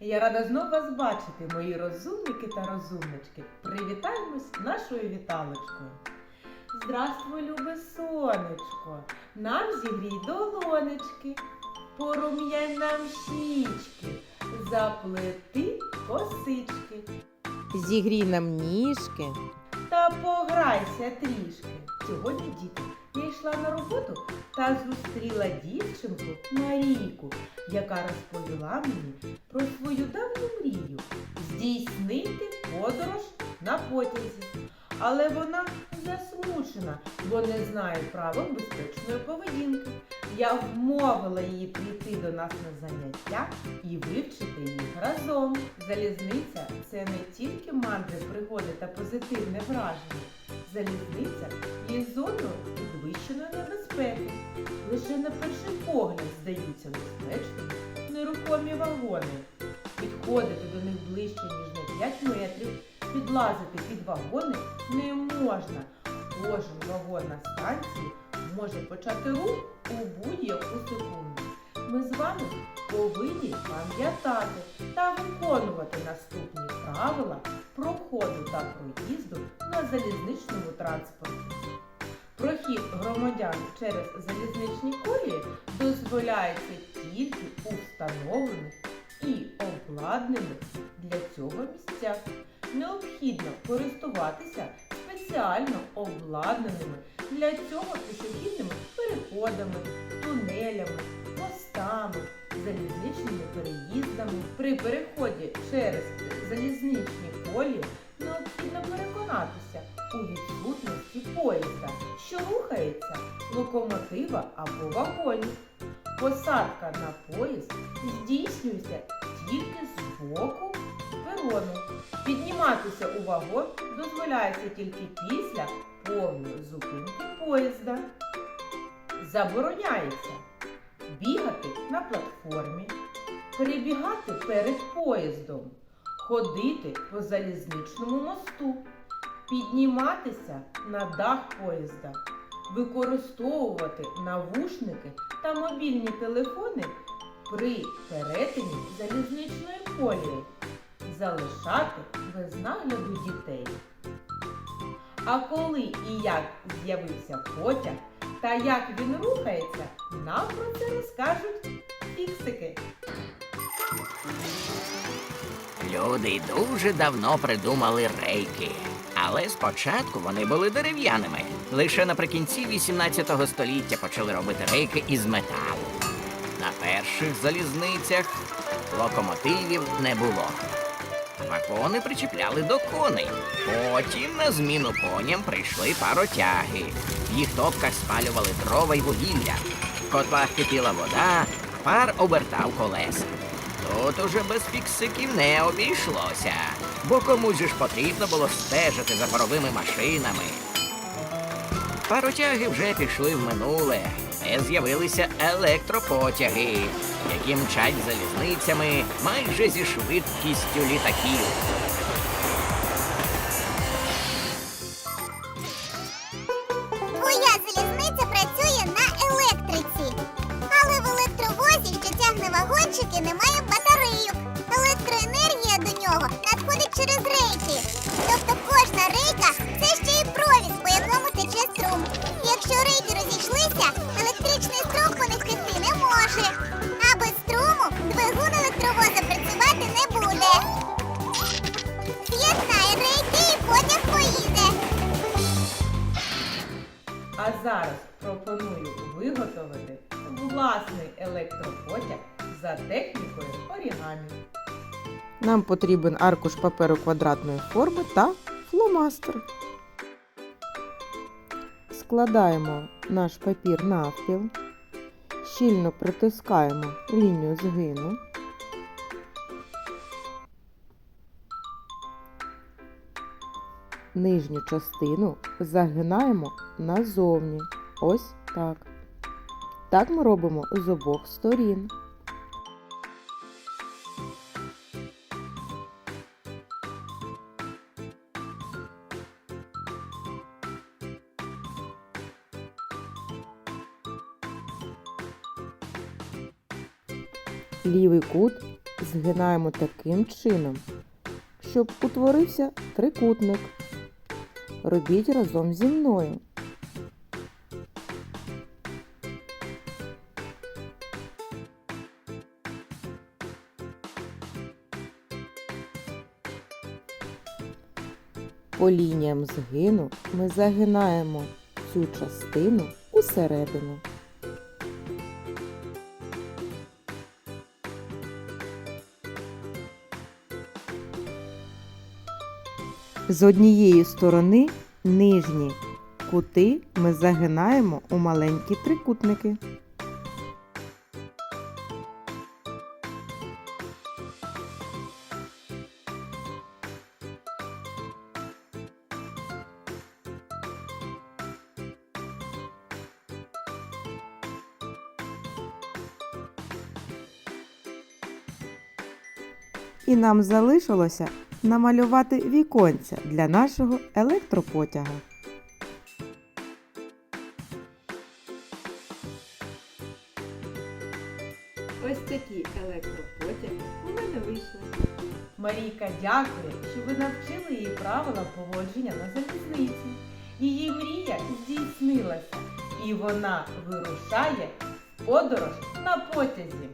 Я рада знову вас бачити, мої розумники та розумнички. Привітаємось нашою віталочкою. Здравствуй, любе сонечко, нам зігрій долонечки, порум'яй нам щічки, заплети косички. Зігрій нам ніжки. Та пограйся трішки. Сьогодні, діти, я йшла на роботу та зустріла дівчинку Марійку, яка розповіла мені про свою давню мрію здійснити подорож на потязі. Але вона засмучена, бо не знає правил безпечної поведінки. Я вмовила її прийти до нас на заняття і вивчити їх разом. Залізниця це не тільки мандри, пригоди та позитивне враження. Залізниця є зоною підвищеної небезпеки. Лише на перший погляд здаються безпечними нерухомі вагони. Підходити до них ближче, ніж на 5 метрів, підлазити під вагони не можна. Кожен вагон на станції може почати рух у будь-яку секунду. Ми з вами повинні пам'ятати та виконувати наступні правила проходу та проїзду на залізничному транспорті. Прохід громадян через залізничні колії дозволяється тільки у встановлених і обладнаних для цього місцях. Необхідно користуватися спеціально обладнаними для цього пішохідними переходами, тунелями, мостами, залізничними переїздами. При переході через залізничні колії необхідно переконатися у відсутності поїзда, що рухається, локомотива або вагонів. Посадка на поїзд здійснюється тільки з боку перону. Підніматися у вагон дозволяється тільки після повної зупинки поїзда. Забороняється бігати на платформі, перебігати перед поїздом, ходити по залізничному мосту, підніматися на дах поїзда, використовувати навушники та мобільні телефони при перетині залізничної колії, залишати без нагляду дітей. А коли і як з'явився потяг та як він рухається, нам про це розкажуть фіксики. Люди дуже давно придумали рейки. Але спочатку вони були дерев'яними. Лише наприкінці 18 століття почали робити рейки із металу. На перших залізницях локомотивів не було. Вагони причіпляли до коней. Потім на зміну коням прийшли паротяги. В їх топках спалювали дрова й вугілля. В котлах кипіла вода, пар обертав колеса. Тут уже без фіксиків не обійшлося, бо комусь же ж потрібно було стежити за паровими машинами. Паротяги вже пішли в минуле, з'явилися електропотяги, які мчать залізницями майже зі швидкістю літаків. Зараз пропоную виготовити власний електропотяг за технікою орігамі. Нам потрібен аркуш паперу квадратної форми та фломастер. Складаємо наш папір навпіл, щільно притискаємо лінію згину. Нижню частину загинаємо назовні. Ось так. Так ми робимо з обох сторін. Лівий кут згинаємо таким чином, щоб утворився трикутник. Робіть разом зі мною. По лініям згину ми загинаємо цю частину усередину. З однієї сторони нижні кути ми загинаємо у маленькі трикутники. І нам залишилося намалювати віконця для нашого електропотяга. Ось такі електропотяги у мене вийшли. Марійка дякує, що ви навчили її правила поводження на залізниці. Її мрія здійснилася, і вона вирушає в подорож на потязі.